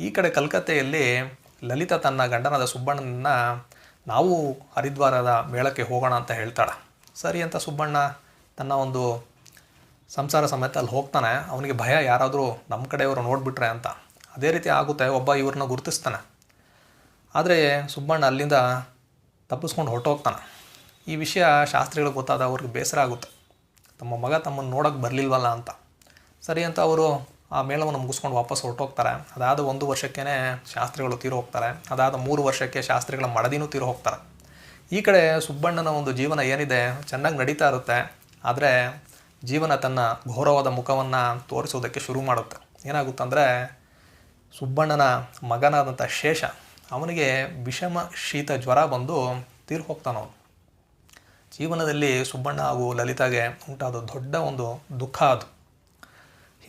ಈ ಕಡೆ ಕಲ್ಕತ್ತೆಯಲ್ಲಿ ಲಲಿತಾ ತನ್ನ ಗಂಡನಾದ ಸುಬ್ಬಣ್ಣನ ನಾವು ಹರಿದ್ವಾರದ ಮೇಳಕ್ಕೆ ಹೋಗೋಣ ಅಂತ ಹೇಳ್ತಾಳೆ. ಸರಿ ಅಂತ ಸುಬ್ಬಣ್ಣ ತನ್ನ ಒಂದು ಸಂಸಾರ ಸಮೇತ ಅಲ್ಲಿ ಹೋಗ್ತಾನೆ. ಅವನಿಗೆ ಭಯ ಯಾರಾದರೂ ನಮ್ಮ ಕಡೆಯವರು ನೋಡಿಬಿಟ್ರೆ ಅಂತ. ಅದೇ ರೀತಿ ಆಗುತ್ತೆ, ಒಬ್ಬ ಇವ್ರನ್ನ ಗುರುತಿಸ್ತಾನೆ. ಆದರೆ ಸುಬ್ಬಣ್ಣ ಅಲ್ಲಿಂದ ತಪ್ಪಿಸ್ಕೊಂಡು ಹೊರಟೋಗ್ತಾನೆ. ಈ ವಿಷಯ ಶಾಸ್ತ್ರಿಗಳಿಗೆ ಗೊತ್ತಾದ ಅವ್ರಿಗೆ ಬೇಸರ ಆಗುತ್ತೆ. ತಮ್ಮ ಮಗ ತಮ್ಮನ್ನು ನೋಡೋಕ್ಕೆ ಬರಲಿಲ್ವಲ್ಲ ಅಂತ. ಸರಿ ಅಂತ ಅವರು ಆ ಮೇಳವನ್ನು ಮುಗಿಸ್ಕೊಂಡು ವಾಪಸ್ ಹೊರಟೋಗ್ತಾರೆ. ಅದಾದ ಒಂದು ವರ್ಷಕ್ಕೇ ಶಾಸ್ತ್ರಿಗಳು ತೀರು ಹೋಗ್ತಾರೆ. ಅದಾದ ಮೂರು ವರ್ಷಕ್ಕೆ ಶಾಸ್ತ್ರಿಗಳ ಮಡದಿನೂ ತೀರು ಹೋಗ್ತಾರೆ. ಈ ಕಡೆ ಸುಬ್ಬಣ್ಣನ ಒಂದು ಜೀವನ ಏನಿದೆ ಚೆನ್ನಾಗಿ ನಡೀತಾ ಇರುತ್ತೆ. ಆದರೆ ಜೀವನ ತನ್ನ ಘೋರವಾದ ಮುಖವನ್ನು ತೋರಿಸೋದಕ್ಕೆ ಶುರು ಮಾಡುತ್ತೆ. ಏನಾಗುತ್ತಂದರೆ ಸುಬ್ಬಣ್ಣನ ಮಗನಾದಂಥ ಶೇಷ ಅವನಿಗೆ ವಿಷಮ ಶೀತ ಜ್ವರ ಬಂದು ತೀರು ಹೋಗ್ತಾನವನು ಜೀವನದಲ್ಲಿ ಸುಬ್ಬಣ್ಣ ಹಾಗೂ ಲಲಿತಾಗೆ ಉಂಟಾದ ದೊಡ್ಡ ಒಂದು ದುಃಖ ಅದು.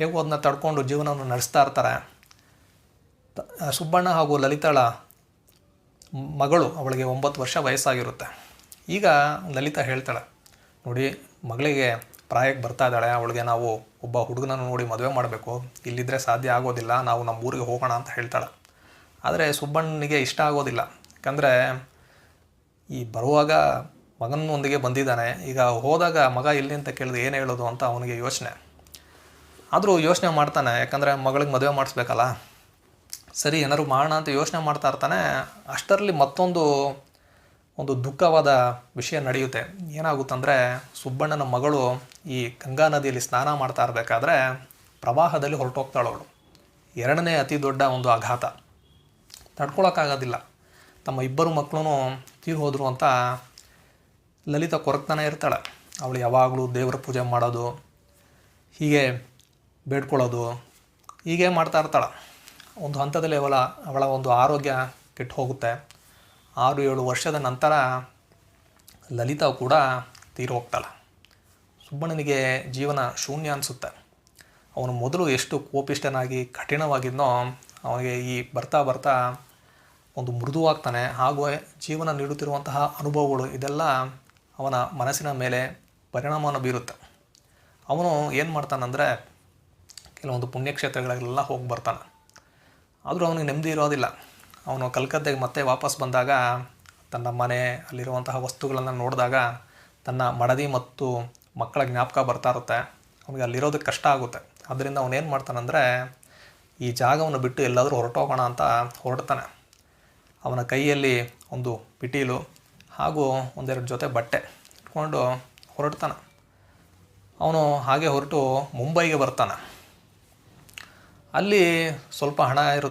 ಹೇಗೂ ಅದನ್ನ ತಡ್ಕೊಂಡು ಜೀವನವನ್ನು ನಡೆಸ್ತಾ ಇರ್ತಾರೆ. ಸುಬ್ಬಣ್ಣ ಹಾಗೂ ಲಲಿತಾಳ ಮಗಳು ಅವಳಿಗೆ ಒಂಬತ್ತು ವರ್ಷ ವಯಸ್ಸಾಗಿರುತ್ತೆ. ಈಗ ಲಲಿತಾ ಹೇಳ್ತಾಳೆ, ನೋಡಿ, ಮಗಳಿಗೆ ಪ್ರಾಯಕ್ಕೆ ಬರ್ತಾ ಇದ್ದಾಳೆ, ಅವಳಿಗೆ ನಾವು ಒಬ್ಬ ಹುಡುಗನನ್ನು ನೋಡಿ ಮದುವೆ ಮಾಡಬೇಕು. ಇಲ್ಲಿದ್ದರೆ ಸಾಧ್ಯ ಆಗೋದಿಲ್ಲ, ನಾವು ನಮ್ಮ ಊರಿಗೆ ಹೋಗೋಣ ಅಂತ ಹೇಳ್ತಾಳೆ. ಆದರೆ ಸುಬ್ಬಣ್ಣನಿಗೆ ಇಷ್ಟ ಆಗೋದಿಲ್ಲ. ಯಾಕಂದರೆ ಈ ಬರುವಾಗ ಮಗನೊಂದಿಗೆ ಬಂದಿದ್ದಾನೆ. ಈಗ ಹೋದಾಗ ಮಗ ಇಲ್ಲಿ ಅಂತ ಕೇಳಿದ್ರೆ ಏನು ಹೇಳೋದು ಅಂತ ಅವನಿಗೆ ಯೋಚನೆ. ಆದರೂ ಯೋಚನೆ ಮಾಡ್ತಾನೆ, ಯಾಕಂದರೆ ಮಗಳಿಗೆ ಮದುವೆ ಮಾಡಿಸ್ಬೇಕಲ್ಲ. ಸರಿ, ಏನಾದ್ರು ಮಾಡೋಣ ಅಂತ ಯೋಚನೆ ಮಾಡ್ತಾ ಇರ್ತಾನೆ, ಅಷ್ಟರಲ್ಲಿ ಮತ್ತೊಂದು, ಒಂದು ದುಃಖವಾದ ವಿಷಯ ನಡೆಯುತ್ತೆ. ಏನಾಗುತ್ತಂದರೆ, ಸುಬ್ಬಣ್ಣನ ಮಗಳು ಈ ಗಂಗಾ ನದಿಯಲ್ಲಿ ಸ್ನಾನ ಮಾಡ್ತಾ ಇರಬೇಕಾದ್ರೆ ಪ್ರವಾಹದಲ್ಲಿ ಹೊರಟೋಗ್ತಾಳು ಅವಳು. ಎರಡನೇ ಅತಿ ದೊಡ್ಡ ಒಂದು ಆಘಾತ. ತಡ್ಕೊಳಕ್ಕಾಗೋದಿಲ್ಲ ತಮ್ಮ ಇಬ್ಬರು ಮಕ್ಕಳೂ ತೀರು ಹೋದರು ಅಂತ ಲಲಿತಾ ಕೊರಗ್ತಾನೆ ಇರ್ತಾಳೆ. ಅವಳು ಯಾವಾಗಲೂ ದೇವರ ಪೂಜೆ ಮಾಡೋದು, ಹೀಗೆ ಬೇಡ್ಕೊಳ್ಳೋದು. ಹೀಗೆ ಮಾಡ್ತಾ ಇರ್ತಾಳೆ. ಒಂದು ಹಂತದಲ್ಲಿ ಅವಳ ಅವಳ ಒಂದು ಆರೋಗ್ಯ ಕೆಟ್ಟು ಹೋಗುತ್ತೆ. ಆರು, ಏಳು ವರ್ಷದ ನಂತರ ಲಲಿತಾ ಕೂಡ ತೀರು ಹೋಗ್ತಾಳೆ. ಸುಬ್ಬಣ್ಣನಿಗೆ ಜೀವನ ಶೂನ್ಯ ಅನಿಸುತ್ತೆ. ಅವನು ಮೊದಲು ಎಷ್ಟು ಕೋಪಿಷ್ಟನಾಗಿ ಕಠಿಣವಾಗಿದ್ನೋ ಅವನಿಗೆ ಈ ಬರ್ತಾ ಬರ್ತಾ ಒಂದು ಮೃದುವಾಗ್ತಾನೆ. ಹಾಗೂ ಜೀವನ ನೀಡುತ್ತಿರುವಂತಹ ಅನುಭವಗಳು ಇದೆಲ್ಲ ಅವನ ಮನಸ್ಸಿನ ಮೇಲೆ ಪರಿಣಾಮವನ್ನು ಬೀರುತ್ತೆ. ಅವನು ಏನು ಮಾಡ್ತಾನಂದರೆ ಕೆಲವೊಂದು ಪುಣ್ಯಕ್ಷೇತ್ರಗಳಿಗೆಲ್ಲ ಹೋಗಿ ಬರ್ತಾನೆ. ಆದರೂ ಅವನಿಗೆ ನೆಮ್ಮದಿ ಇರೋದಿಲ್ಲ. ಅವನು ಕಲ್ಕತ್ತೆಗೆ ಮತ್ತೆ ವಾಪಸ್ ಬಂದಾಗ ತನ್ನ ಮನೆ ಅಲ್ಲಿರುವಂತಹ ವಸ್ತುಗಳನ್ನು ನೋಡಿದಾಗ ತನ್ನ ಮಡದಿ ಮತ್ತು ಮಕ್ಕಳ ಜ್ಞಾಪಕ ಬರ್ತಾ ಇರುತ್ತೆ. ಅವನಿಗೆ ಅಲ್ಲಿರೋದಕ್ಕೆ ಕಷ್ಟ ಆಗುತ್ತೆ. ಅದರಿಂದ ಅವನೇನು ಮಾಡ್ತಾನಂದರೆ ಈ ಜಾಗವನ್ನು ಬಿಟ್ಟು ಎಲ್ಲಾದರೂ ಹೊರಟೋಗೋಣ ಅಂತ ಹೊರಡ್ತಾನೆ. ಅವನ ಕೈಯಲ್ಲಿ ಒಂದು ಪಿಟೀಲು ಹಾಗೂ ಒಂದೆರಡು ಜೊತೆ ಬಟ್ಟೆ ಇಟ್ಕೊಂಡು ಹೊರಡ್ತಾನೆ. ಅವನು ಹಾಗೆ ಹೊರಟು ಮುಂಬೈಗೆ ಬರ್ತಾನೆ. ಅಲ್ಲಿ ಸ್ವಲ್ಪ ಹಣ ಇರುತ್ತೆ